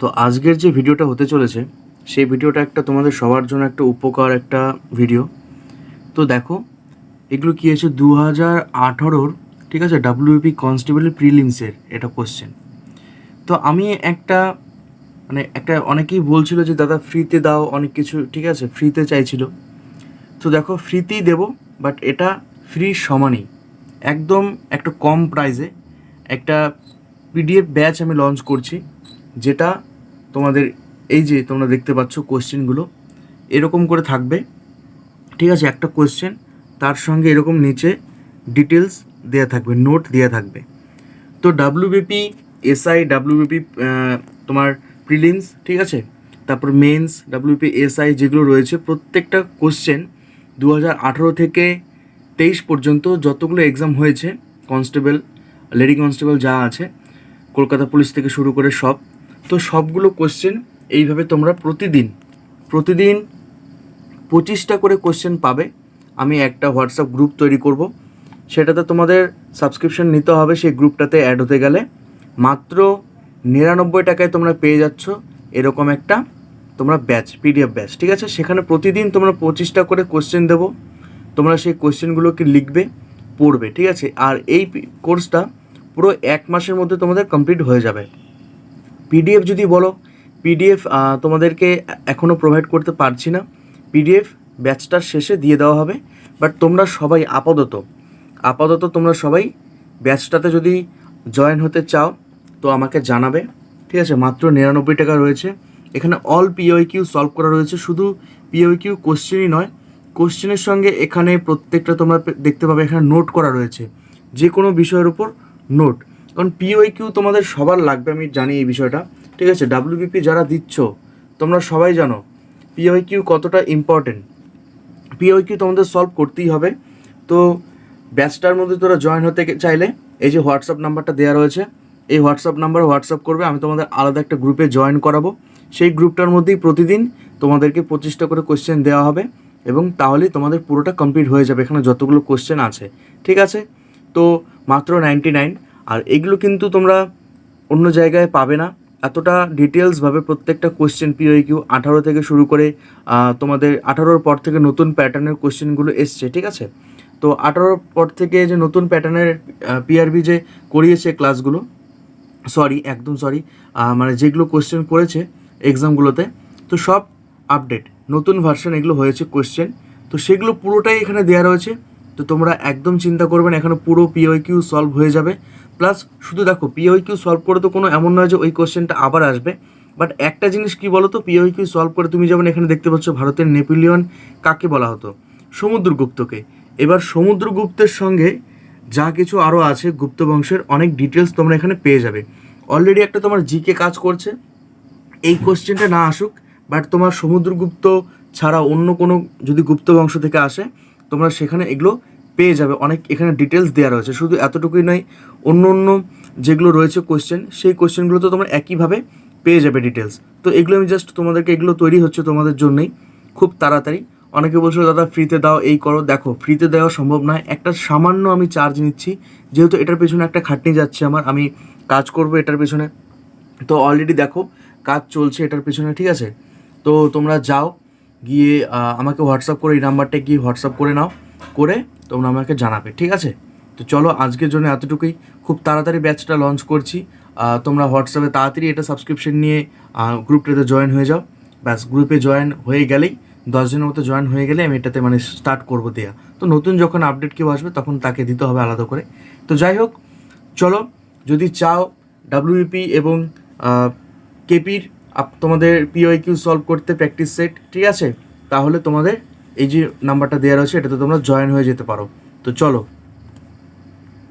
তো আজকের যে ভিডিওটা হতে চলেছে, সেই ভিডিওটা একটা তোমাদের সবার জন্য একটা উপকার একটা ভিডিও। তো দেখো, এগুলো কী হয়েছে? দু হাজার আঠারোর, ঠিক আছে ডাব্লিউপি কনস্টেবলের প্রিলিমসের এটা কোশ্চেন তো আমি একটা মানে একটা অনেকেই বলছিল যে, দাদা ফ্রিতে দাও, অনেক কিছু, ঠিক আছে ফ্রিতে চাইছিল। তো দেখো ফ্রিতেই দেবো বাট এটা ফ্রি সমানই। একদম একটা কম প্রাইসে একটা পিডিএফ ব্যাচ আমি লঞ্চ করছি। যেটা তোমাদের এই যে তোমরা দেখতে পাচ্ছ কোশ্চেনগুলো এরকম করে থাকবে। ঠিক আছে, একটা কোশ্চেন তার সঙ্গে এরকম নিচে ডিটেলস দেওয়া থাকবে নোট দেওয়া থাকবে। তো ডাব্লিউবিপি এসআই ডাব্লিউবিপি তোমার প্রিলিমস ঠিক আছে? তারপর মেন্স ডাব্লিউপি এসআই যেগুলো রয়েছে, প্রত্যেকটা কোশ্চেন দু হাজার আঠেরো থেকে তেইশ পর্যন্ত যতগুলো এক্সাম হয়েছে কনস্টেবল লেডি কনস্টেবল যা আছে, কলকাতা পুলিশ থেকে শুরু করে সব তো সবগুলো কোশ্চেন এইভাবে তোমরা প্রতিদিন প্রতিদিন পঁচিশটা করে কোশ্চেন পাবে। আমি একটা হোয়াটসঅ্যাপ গ্রুপ তৈরি করব। সেটাতে তোমাদের সাবস্ক্রিপশন নিতে হবে সেই গ্রুপটাতে অ্যাড হতে গেলে। মাত্র নিরানব্বই টাকায় তোমরা পেয়ে যাচ্ছ এরকম একটা তোমরা ব্যাচ পিডিএফ ব্যাচ ঠিক আছে? সেখানে প্রতিদিন তোমরা পঁচিশটা করে কোশ্চেন দেবো। তোমরা সেই কোশ্চেনগুলোকে লিখবে, পড়বে, ঠিক আছে? আর এই কোর্সটা পুরো এক মাসের মধ্যে তোমাদের কমপ্লিট হয়ে যাবে। পিডিএফ যদি বলো পিডিএফ তোমাদেরকে এখনও প্রোভাইড করতে পারছি না। পিডিএফ ব্যাচটার শেষে দিয়ে দেওয়া হবে। বাট তোমরা সবাই আপাতত আপাতত তোমরা সবাই ব্যাচটাতে যদি জয়েন হতে চাও, তো আমাকে জানাবে। ঠিক আছে? মাত্র নিরানব্বই টাকা রয়েছে। এখানে অল পিওই কিউ সলভ করা রয়েছে। শুধু পিওই কিউ কোশ্চেনই নয় কোশ্চেনের সঙ্গে এখানে প্রত্যেকটা তোমরা দেখতে পাবে, এখানে নোট করা রয়েছে। যে কোনো বিষয়ের উপর নোট কারণ পিওই কিউ তোমাদের সবার লাগবে, আমি জানি এই বিষয়টা। ঠিক আছে ডাব্লিউবিপি যারা দিচ্ছ, তোমরা সবাই জানো পিওই কিউ কতটা ইম্পর্টেন্ট পিওই কিউ তোমাদের সলভ করতেই হবে। তো ব্যাচটার মধ্যে তোরা জয়েন হতে চাইলে, এই যে হোয়াটসঅ্যাপ নাম্বারটা দেওয়া রয়েছে, এই হোয়াটসঅ্যাপ নাম্বার হোয়াটসঅ্যাপ করবে, আমি তোমাদের আলাদা একটা গ্রুপে জয়েন করাবো। সেই গ্রুপটার মধ্যেই প্রতিদিন তোমাদেরকে পঁচিশটা করে কোশ্চেন দেওয়া হবে এবং তাহলেই তোমাদের পুরোটা কমপ্লিট হয়ে যাবে, এখানে যতগুলো কোশ্চেন আছে। ঠিক আছে? তো মাত্র নাইনটি নাইন আর এগুলো কিন্তু তোমরা অন্য জায়গায় পাবে না। এতটা ডিটেলসভাবে প্রত্যেকটা কোশ্চেন পিওই কিউ আঠারো থেকে শুরু করে তোমাদের আঠারোর পর থেকে নতুন প্যাটার্নের কোশ্চেনগুলো এসছে, ঠিক আছে? তো আঠারোর পর থেকে যে নতুন প্যাটার্নের পিআরবি যে করিয়েছে ক্লাসগুলো সরি একদম সরি মানে যেগুলো কোশ্চেন করেছে এক্সামগুলোতে তো সব আপডেট নতুন ভার্সন এগুলো হয়েছে কোশ্চেন তো সেগুলো পুরোটাই এখানে দেওয়া রয়েছে। তো তোমরা একদম চিন্তা করবে না, এখানে পুরো পিওই কিউ সলভ হয়ে যাবে। প্লাস শুধু দেখো পিওই কিউ সলভ করে তো কোনো এমন নয় যে ওই কোশ্চেনটা আবার আসবে বাট একটা জিনিস কি বলো তো পিওই কিউ সলভ করে তুমি যেমন এখানে দেখতে পাচ্ছ ভারতের নেপোলিয়ন কাকে বলা হতো? সমুদ্রগুপ্তকে। এবার সমুদ্রগুপ্তের সঙ্গে যা কিছু আরও আছে গুপ্ত বংশের, অনেক ডিটেলস তোমরা এখানে পেয়ে যাবে। অলরেডি একটা তোমার জিকে কাজ করছে। এই কোশ্চেনটা না আসুক বাট তোমার সমুদ্রগুপ্ত ছাড়া অন্য কোনো যদি গুপ্ত বংশ থেকে আসে, তোমরা সেখানে এগুলো পেয়ে যাবে। অনেক এখানে ডিটেলস দেওয়া রয়েছে। শুধু এতটুকুই নয়, অন্য অন্য যেগুলো রয়েছে কোশ্চেন সেই কোশ্চেনগুলো তো তোমরা একইভাবে পেয়ে যাবে ডিটেলস তো এগুলো আমি জাস্ট তোমাদেরকে এগুলো তৈরি হচ্ছে তোমাদের জন্যই। খুব তাড়াতাড়ি। অনেকে বলছো দাদা ফ্রিতে দাও, এই করো। দেখো ফ্রিতে দেওয়া সম্ভব নয়। একটা সামান্য আমি চার্জ নিচ্ছি। যেহেতু এটার পেছনে একটা খাটনি যাচ্ছে আমার, আমি কাজ করব এটার পেছনে। তো অলরেডি দেখো, কাজ চলছে এটার পেছনে, ঠিক আছে? তো তোমরা যাও, গিয়ে আমাকে হোয়াটসঅ্যাপ করে এই নাম্বারটা গিয়ে হোয়াটসঅ্যাপ করে নাও। করে তোমরা আমাকে জানাবে, ঠিক আছে? তো চলো আজকের জন্য এতটুকুই। খুব তাড়াতাড়ি ব্যাচটা লঞ্চ করছি। তোমরা হোয়াটসঅ্যাপে তাড়াতাড়ি এটা সাবস্ক্রিপশন নিয়ে গ্রুপটাতে জয়েন হয়ে যাও। ব্যাস গ্রুপে জয়েন হয়ে গেলেই দশজনের মতো জয়েন হয়ে গেলে আমি এটাতে মানে স্টার্ট করব দেয়া। তো নতুন যখন আপডেট কেউ আসবে, তখন তাকে দিতে হবে আলাদা করে। তো যাই হোক, চলো, যদি চাও ডাব্লিউপি এবং কেপির তোমাদের পিওই কিউ সলভ করতে প্র্যাকটিস সেট ঠিক আছে? তাহলে তোমাদের এই যে নাম্বারটা দেওয়া রয়েছে এটাতে তোমরা জয়েন হয়ে যেতে পারো। তো চলো